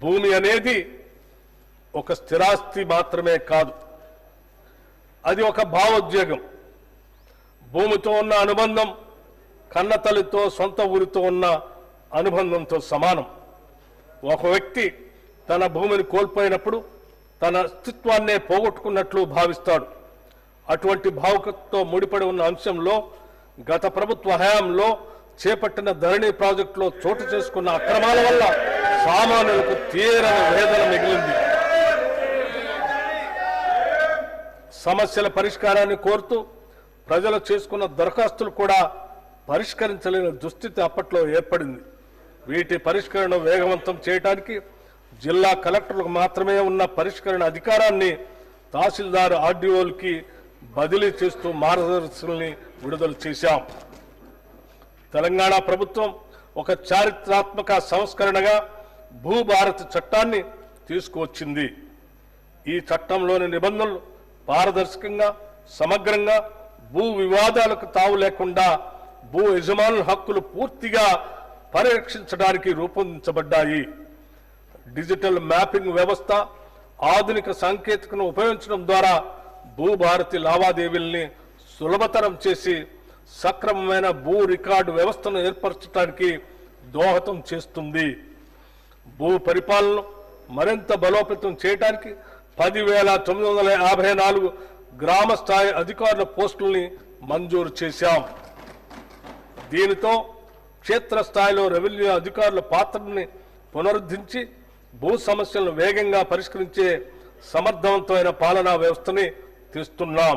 భూమి అనేది ఒక స్థిరాస్తి మాత్రమే కాదు. అది ఒక భావోద్వేగం. భూమితో ఉన్న అనుబంధం కన్నతల్లితో సొంత ఊరితో ఉన్న అనుబంధంతో సమానం. ఒక వ్యక్తి తన భూమిని కోల్పోయినప్పుడు తన అస్తిత్వాన్నే పోగొట్టుకున్నట్లు భావిస్తాడు. అటువంటి భావుకతో ముడిపడి ఉన్న అంశంలో గత ప్రభుత్వ హయాంలో చేపట్టిన ధరణి ప్రాజెక్టులో చోటు చేసుకున్న అక్రమాల వల్ల సామాన్యులకు తీరని వేదన మిగిలింది. సమస్యల పరిష్కారాన్ని కోరుతూ ప్రజలు చేసుకున్న దరఖాస్తులు కూడా పరిష్కరించలేని దుస్థితి అప్పట్లో ఏర్పడింది. వీటి పరిష్కరణ వేగవంతం చేయడానికి జిల్లా కలెక్టర్లకు మాత్రమే ఉన్న పరిష్కరణ అధికారాన్ని తహసీల్దార్ ఆర్డీఓలకి బదిలీ చేస్తూ మార్గదర్శకుల్ని విడుదల చేశాం. తెలంగాణ ప్రభుత్వం ఒక చారిత్రాత్మక సంస్కరణగా భూభారతి చట్టాన్ని తీసుకువచ్చింది. ఈ చట్టంలోని నిబంధనలు పారదర్శకంగా సమగ్రంగా భూ వివాదాలకు తావు లేకుండా భూ యజమానుల హక్కులు పూర్తిగా పరిరక్షించడానికి రూపొందించబడ్డాయి. డిజిటల్ మ్యాపింగ్ వ్యవస్థ ఆధునిక సాంకేతికను ఉపయోగించడం ద్వారా భూభారతి లావాదేవీల్ని సులభతరం చేసి సక్రమమైన భూ రికార్డు వ్యవస్థను ఏర్పరచడానికి దోహదం చేస్తుంది. భూ పరిపాలన మరింత బలోపేతం చేయడానికి పదివేల తొమ్మిది వందల యాభై నాలుగు గ్రామ స్థాయి అధికారుల పోస్టుల్ని మంజూరు చేశాం. దీనితో క్షేత్రస్థాయిలో రెవెన్యూ అధికారుల పాత్రని పునరుద్ధరించి భూ సమస్యలను వేగంగా పరిష్కరించే సమర్థవంతమైన పాలనా వ్యవస్థని తెస్తున్నాం.